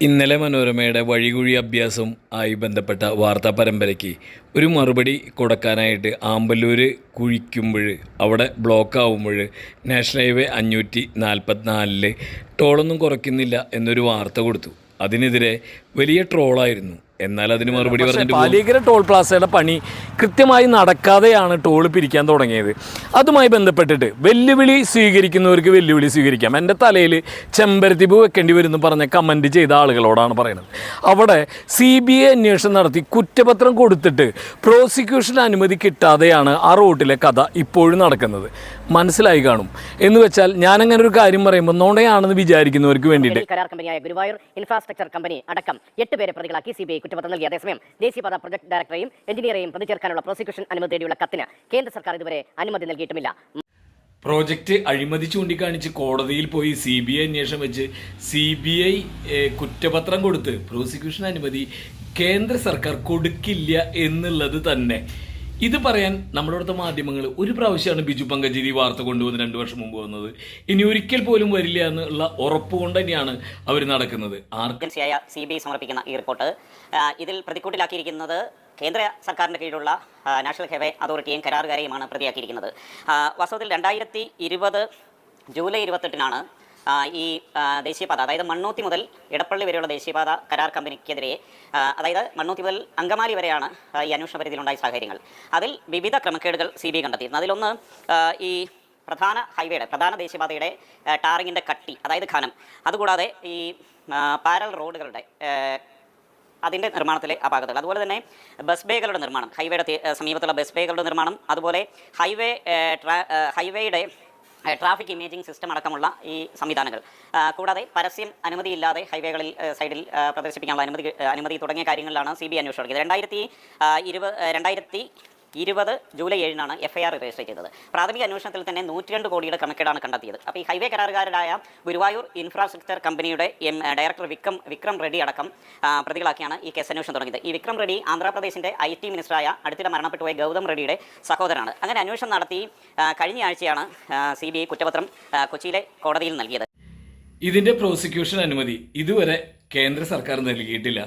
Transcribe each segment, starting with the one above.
ഇന്നലെ മനോരമയുടെ വഴികുഴി അഭ്യാസം ആയി ബന്ധപ്പെട്ട വാർത്താ പരമ്പരയ്ക്ക് ഒരു മറുപടി കൊടുക്കാനായിട്ട് ആമ്പല്ലൂർ കുഴിക്കുമ്പോൾ അവിടെ ബ്ലോക്ക് ആവുമ്പോൾ നാഷണൽ ഹൈവേ അഞ്ഞൂറ്റി നാൽപ്പത്തിനാലിൽ ടോളൊന്നും കുറയ്ക്കുന്നില്ല എന്നൊരു വാർത്ത കൊടുത്തു. അതിനെതിരെ വലിയ ട്രോളായിരുന്നു എന്നാൽ അതിന് മറുപടി പറഞ്ഞിട്ട്. പാലിക്കര ടോൾ പ്ലാസയുടെ പണി കൃത്യമായി നടക്കാതെയാണ് ടോൾ പിരിക്കാൻ തുടങ്ങിയത്. അതുമായി ബന്ധപ്പെട്ടിട്ട് വെല്ലുവിളി സ്വീകരിക്കുന്നവർക്ക് വെല്ലുവിളി സ്വീകരിക്കാം. എന്റെ തലയിൽ ചെമ്പരത്തി പൂ വെക്കേണ്ടി എന്ന് പറഞ്ഞ കമന്റ് ചെയ്ത ആളുകളോടാണ് പറയുന്നത്. അവിടെ സി ബി ഐ അന്വേഷണം നടത്തി കുറ്റപത്രം കൊടുത്തിട്ട് പ്രോസിക്യൂഷൻ അനുമതി കിട്ടാതെയാണ് ആ റോട്ടിലെ കഥ ഇപ്പോഴും നടക്കുന്നത്. മനസ്സിലായി കാണും. എന്ന് വെച്ചാൽ ഞാനങ്ങനെ ഒരു കാര്യം പറയുമ്പോൾ നോണയാണെന്ന് വിചാരിക്കുന്നവർക്ക് വേണ്ടിയിട്ട്. കരാർ കമ്പനിയായ ഗുരുവായൂർ ഇൻഫ്രാസ്ട്രക്ചർ കമ്പനി അടക്കം എട്ട് പേരെ പ്രതികളാക്കി സി ബി ഐ കുറ്റപത്രം നൽകി. അതേസമയം ദേശീയപാത പ്രൊജക്ട് ഡയറക്ടറെയും എഞ്ചിനീയറെയും പ്രതി ചേർക്കാനുള്ള പ്രോസിക്യൂഷൻ അനുമതി തേടിയുള്ള കത്തിന് കേന്ദ്ര സർക്കാർ ഇതുവരെ അനുമതി നൽകിയിട്ടുമില്ല. പ്രോജക്റ്റ് അഴിമതി ചൂണ്ടിക്കാണിച്ച് കോടതിയിൽ പോയി സി ബി ഐ അന്വേഷണം വെച്ച് സി ബി ഐ കുറ്റപത്രം കൊടുത്ത് പ്രോസിക്യൂഷൻ അനുമതി കേന്ദ്ര സർക്കാർ കൊടുക്കില്ല എന്നുള്ളത് തന്നെ. ഇത് പറയാൻ നമ്മുടെ അടുത്ത മാധ്യമങ്ങൾ ഒരു പ്രാവശ്യമാണ് ബിജു പങ്കജിരി വാർത്ത കൊണ്ടുവന്ന് രണ്ട് വർഷം മുമ്പ് വന്നത്. ഇനി ഒരിക്കൽ പോലും വരില്ല എന്നുള്ള ഉറപ്പ് കൊണ്ട് തന്നെയാണ് അവർ നടക്കുന്നത്. ആർക്കൻസിയായ സി ബി ഐ സമർപ്പിക്കുന്ന ഈ റിപ്പോർട്ട്. ഇതിൽ പ്രതിക്കൂട്ടിലാക്കിയിരിക്കുന്നത് കേന്ദ്ര സർക്കാരിന്റെ കീഴിലുള്ള നാഷണൽ ഹൈവേ അതോറിറ്റിയും കരാറുകാരെയുമാണ് പ്രതിയാക്കിയിരിക്കുന്നത്. വാസ്തവത്തിൽ രണ്ടായിരത്തി ഇരുപത് ജൂലൈ ഇരുപത്തെട്ടിനാണ് ഈ ദേശീയപാത അതായത് മണ്ണൂത്തി മുതൽ ഇടപ്പള്ളി വരെയുള്ള ദേശീയപാത കരാർ കമ്പനിക്കെതിരെ അതായത് മണ്ണൂത്തി മുതൽ അങ്കമാലി വരെയാണ് ഈ അന്വേഷണ പരിധിയിലുണ്ടായ സാഹചര്യങ്ങൾ. അതിൽ വിവിധ ക്രമക്കേടുകൾ സി ബി കണ്ടെത്തിയിരുന്നു. അതിലൊന്ന് ഈ പ്രധാന ഹൈവേയുടെ പ്രധാന ദേശീയപാതയുടെ ടാറിങ്ങിന്റെ കട്ടി അതായത് ഖനം അതുകൂടാതെ ഈ പാരൽ റോഡുകളുടെ അതിന്റെ നിർമ്മാണത്തിലെ അപാകതകൾ അതുപോലെ തന്നെ ബസ് ബേകളുടെ നിർമ്മാണം ഹൈവേയുടെ സമീപത്തുള്ള ബസ് ബേകളുടെ നിർമ്മാണം അതുപോലെ ഹൈവേ ഹൈവേയുടെ ട്രാഫിക് ഇമേജിംഗ് സിസ്റ്റം അടക്കമുള്ള ഈ സംവിധാനങ്ങൾ. കൂടാതെ പരസ്യം അനുമതിയില്ലാതെ ഹൈവേകളിൽ സൈഡിൽ പ്രദർശിപ്പിക്കാനുള്ള അനുമതി അനുമതി തുടങ്ങിയ കാര്യങ്ങളിലാണ് സി ബി അന്വേഷണം രണ്ടായിരത്തി ഇരുപത് രണ്ടായിരത്തി ഇരുപത് ജൂലൈ ഏഴിനാണ് എഫ് ഐ ആർ രജിസ്റ്റർ ചെയ്തത്. പ്രാഥമിക അന്വേഷണത്തിൽ തന്നെ നൂറ്റി രണ്ട് കോടിയുടെ ക്രമക്കേടാണ് കണ്ടെത്തിയത്. അപ്പോൾ ഈ ഹൈവേ കരാറുകാരായ ഗുരുവായൂർ ഇൻഫ്രാസ്ട്രക്ചർ കമ്പനിയുടെ എം ഡയറക്ടർ വിക്രം വിക്രം റെഡ്ഡി അടക്കം പ്രതികളാക്കിയാണ് ഈ കേസ് അന്വേഷണം തുടങ്ങിയത്. ഈ വിക്രം റെഡ്ഡി ആന്ധ്രാപ്രദേശിന്റെ ഐ ടി മിനിസ്റ്ററായ അടുത്തിടെ മരണപ്പെട്ടു പോയ ഗൗതം റെഡ്ഡിയുടെ സഹോദരനാണ്. അങ്ങനെ അന്വേഷണം നടത്തി കഴിഞ്ഞ ആഴ്ചയാണ് സി ബി ഐ കുറ്റപത്രം കൊച്ചിയിലെ കോടതിയിൽ നൽകിയത്. ഇതിന്റെ പ്രോസിക്യൂഷൻ അനുമതി ഇതുവരെ കേന്ദ്ര സർക്കാർ നൽകിയിട്ടില്ല.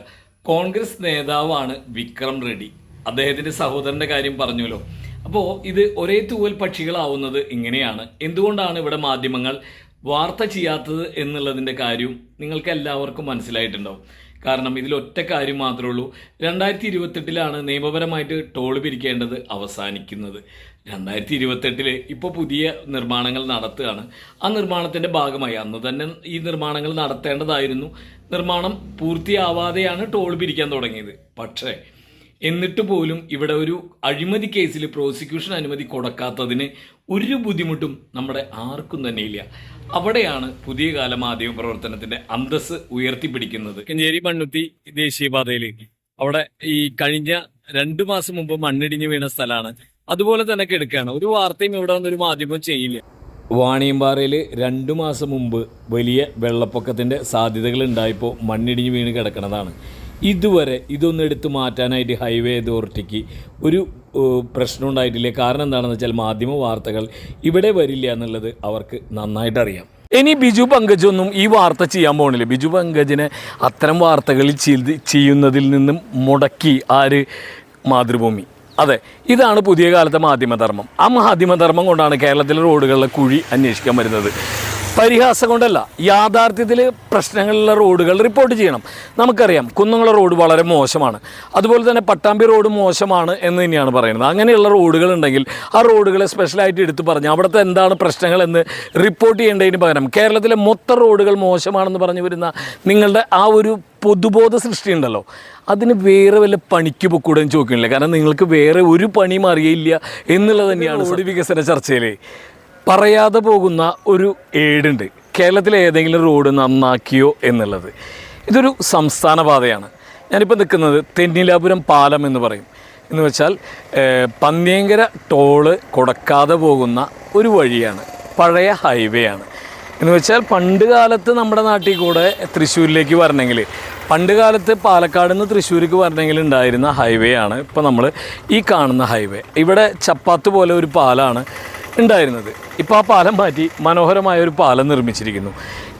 കോൺഗ്രസ് നേതാവാണ് വിക്രം റെഡ്ഡി. അദ്ദേഹത്തിന്റെ സഹോദരന്റെ കാര്യം പറഞ്ഞല്ലോ അപ്പോൾ ഇത് ഒരേ തൂവൽ പക്ഷികളാവുന്നത് ഇങ്ങനെയാണ്. എന്തുകൊണ്ടാണ് ഇവിടെ മാധ്യമങ്ങൾ വാർത്ത ചെയ്യാത്തത് എന്നുള്ളതിന്റെ കാര്യം നിങ്ങൾക്ക് എല്ലാവർക്കും മനസ്സിലായിട്ടുണ്ടാവും. കാരണം ഇതിലൊറ്റ കാര്യം മാത്രമേ ഉള്ളൂ. രണ്ടായിരത്തി ഇരുപത്തെട്ടിലാണ് നിയമപരമായിട്ട് ടോൾ പിരിക്കേണ്ടത് അവസാനിക്കുന്നത്. രണ്ടായിരത്തി ഇരുപത്തെട്ടിൽ ഇപ്പോൾ പുതിയ നിർമ്മാണങ്ങൾ നടത്തുകയാണ്. ആ നിർമ്മാണത്തിന്റെ ഭാഗമായി അന്ന് തന്നെ ഈ നിർമ്മാണങ്ങൾ നടത്തേണ്ടതായിരുന്നു. നിർമ്മാണം പൂർത്തിയാവാതെയാണ് ടോൾ പിരിക്കാൻ തുടങ്ങിയത്. പക്ഷേ എന്നിട്ട് പോലും ഇവിടെ ഒരു അഴിമതി കേസിൽ പ്രോസിക്യൂഷൻ അനുമതി കൊടുക്കാത്തതിന് ഒരു ബുദ്ധിമുട്ടും നമ്മുടെ ആർക്കും തന്നെ ഇല്ല. അവിടെയാണ് പുതിയ കാല മാധ്യമ പ്രവർത്തനത്തിന്റെ അന്തസ് ഉയർത്തിപ്പിടിക്കുന്നത്. കഞ്ചേരി മണ്ണുത്തി ദേശീയപാതയിൽ അവിടെ ഈ കഴിഞ്ഞ രണ്ടു മാസം മുമ്പ് മണ്ണിടിഞ്ഞു വീണ സ്ഥലമാണ്. അതുപോലെ തന്നെ കിടക്കുകയാണ്. ഒരു വാർത്തയും ഇവിടെ വന്നൊരു മാധ്യമം ചെയ്യില്ല. വാണിയമ്പാറയിൽ രണ്ടു മാസം മുമ്പ് വലിയ വെള്ളപ്പൊക്കത്തിന്റെ സാധ്യതകൾ ഉണ്ടായപ്പോൾ മണ്ണിടിഞ്ഞ് വീണ് കിടക്കുന്നതാണ് ഇതുവരെ ഇതൊന്നും എടുത്തു മാറ്റാനായിട്ട് ഹൈവേ അതോറിറ്റിക്ക് ഒരു പ്രശ്നം ഉണ്ടായിട്ടില്ല കാരണം എന്താണെന്ന് വെച്ചാൽ മാധ്യമ വാർത്തകൾ ഇവിടെ വരില്ല എന്നുള്ളത് അവർക്ക് നന്നായിട്ട് അറിയാം ഇനി ബിജു പങ്കജൊന്നും ഈ വാർത്ത ചെയ്യാൻ പോകണില്ല ബിജു പങ്കജിനെ അത്തരം വാർത്തകളിൽ ചെയ്യുന്നതിൽ നിന്നും മുടക്കി ആര്? മാതൃഭൂമി. അതെ ഇതാണ് പുതിയ കാലത്തെ മാധ്യമധർമ്മം. ആ മാധ്യമധർമ്മം കൊണ്ടാണ് കേരളത്തിലെ റോഡുകളിലെ കുഴി അന്വേഷിക്കാൻ വരുന്നത്. പരിഹാസം കൊണ്ടല്ല യാഥാർത്ഥ്യത്തിൽ പ്രശ്നങ്ങളുള്ള റോഡുകൾ റിപ്പോർട്ട് ചെയ്യണം. നമുക്കറിയാം കുന്നംകുളം റോഡ് വളരെ മോശമാണ്. അതുപോലെ തന്നെ പട്ടാമ്പി റോഡ് മോശമാണ് എന്ന് തന്നെയാണ് പറയുന്നത്. അങ്ങനെയുള്ള റോഡുകൾ ഉണ്ടെങ്കിൽ ആ റോഡുകളെ സ്പെഷ്യലായിട്ട് എടുത്തു പറഞ്ഞ് അവിടുത്തെ എന്താണ് പ്രശ്നങ്ങൾ എന്ന് റിപ്പോർട്ട് ചെയ്യേണ്ടതിന് പകരം കേരളത്തിലെ മൊത്തം റോഡുകൾ മോശമാണെന്ന് പറഞ്ഞു വരുന്ന നിങ്ങളുടെ ആ ഒരു പൊതുബോധ സൃഷ്ടി ഉണ്ടല്ലോ അതിന് വേറെ വല്ല പണിക്ക് പൊക്കൂടെ ചോദിക്കുന്നില്ല. കാരണം നിങ്ങൾക്ക് വേറെ ഒരു പണിയും അറിയില്ല എന്നുള്ളത് തന്നെയാണ് റോഡ് വികസന ചർച്ചയിൽ പറയാതെ പോകുന്ന ഒരു ഏടുണ്ട്. കേരളത്തിലെ ഏതെങ്കിലും റോഡ് നന്നാക്കിയോ എന്നുള്ളത്. ഇതൊരു സംസ്ഥാന പാതയാണ് ഞാനിപ്പോൾ നിൽക്കുന്നത് തെന്നിലാപുരം പാലം എന്ന് പറയും. എന്ന് വെച്ചാൽ പന്നിയങ്കര ടോൾ കൊടുക്കാതെ പോകുന്ന ഒരു വഴിയാണ്. പഴയ ഹൈവേ ആണ്. എന്ന് വെച്ചാൽ പണ്ട് കാലത്ത് നമ്മുടെ നാട്ടിൽ കൂടെ തൃശ്ശൂരിലേക്ക് വരണമെങ്കിൽ പണ്ട് കാലത്ത് പാലക്കാട് നിന്ന് തൃശ്ശൂർക്ക് വരണമെങ്കിൽ ഉണ്ടായിരുന്ന ഹൈവേ ആണ് ഇപ്പോൾ നമ്മൾ ഈ കാണുന്ന ഹൈവേ ഇവിടെ ചപ്പാത്ത് പോലെ ഒരു പാലാണ്. ഉണ്ടായിരുന്നത്. ഇപ്പോൾ ആ പാലം മാറ്റി മനോഹരമായ ഒരു പാലം നിർമ്മിച്ചിരിക്കുന്നു.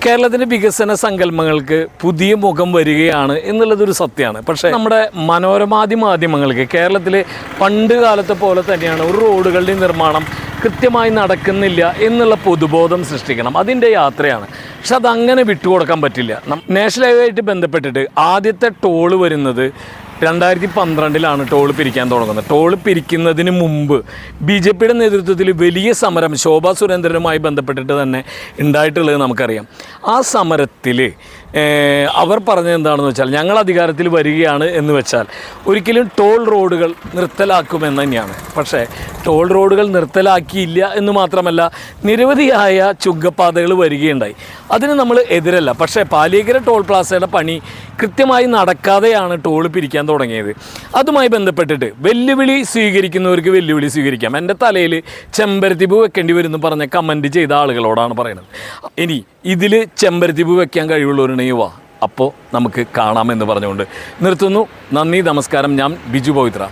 കേരളത്തിന്റെ വികസന സങ്കല്പങ്ങൾക്ക് പുതിയ മുഖം വരികയാണ് എന്നുള്ളതൊരു സത്യമാണ്. പക്ഷേ നമ്മുടെ മനോരമാതി മാധ്യമങ്ങൾക്ക് കേരളത്തിൽ പണ്ട് കാലത്തെ പോലെ തന്നെയാണ് ഒരു റോഡുകളുടെ നിർമ്മാണം കൃത്യമായി നടക്കുന്നില്ല എന്നുള്ള പൊതുബോധം സൃഷ്ടിക്കണം. അതിന്റെ യാത്രയാണ്. പക്ഷെ അതങ്ങനെ വിട്ടുകൊടുക്കാൻ പറ്റില്ല. നാഷണൽ ഹൈവേ ആയിട്ട് ബന്ധപ്പെട്ടിട്ട് ആദ്യത്തെ ടോൾ വരുന്നത് രണ്ടായിരത്തി പന്ത്രണ്ടിലാണ് ടോൾ പിരിക്കാൻ തുടങ്ങുന്നത്. ടോൾ പിരിക്കുന്നതിന് മുമ്പ് ബി ജെ പിയുടെ നേതൃത്വത്തിൽ വലിയ സമരം ശോഭാ സുരേന്ദ്രനുമായി ബന്ധപ്പെട്ടിട്ട് തന്നെ ഉണ്ടായിട്ടുള്ളത് നമുക്കറിയാം. ആ സമരത്തിൽ അവർ പറഞ്ഞത് എന്താണെന്ന് വെച്ചാൽ ഞങ്ങൾ അധികാരത്തിൽ വരികയാണ് എന്ന് വെച്ചാൽ ഒരിക്കലും ടോൾ റോഡുകൾ നിർത്തലാക്കുമെന്ന് തന്നെയാണ്. പക്ഷേ ടോൾ റോഡുകൾ നിർത്തലാക്കിയില്ല എന്ന് മാത്രമല്ല നിരവധിയായ ചുങ്കപ്പാതകൾ വരികയുണ്ടായി. അതിന് നമ്മൾ എതിരല്ല. പക്ഷേ പാലിയക്കര ടോൾ പ്ലാസയുടെ പണി കൃത്യമായി നടക്കാതെയാണ് ടോൾ പിരിക്കാൻ തുടങ്ങിയത്. അതുമായി ബന്ധപ്പെട്ടിട്ട് വെല്ലുവിളി സ്വീകരിക്കുന്നവർക്ക് വെല്ലുവിളി സ്വീകരിക്കാം. എന്റെ തലയിൽ ചെമ്പരത്തിപ്പൂ വെക്കേണ്ടി വരും എന്ന് പറഞ്ഞ കമന്റ് ചെയ്ത ആളുകളോടാണ് പറയുന്നത്. ഇനി ഇതിൽ ചെമ്പരത്തിപ്പൂ വെക്കാൻ കഴിവുള്ളവരുണ്ടെങ്കിൽ വാ അപ്പോൾ നമുക്ക് കാണാമെന്ന് പറഞ്ഞുകൊണ്ട് നിർത്തുന്നു. നന്ദി നമസ്കാരം. ഞാൻ ബിജു പവിത്ര.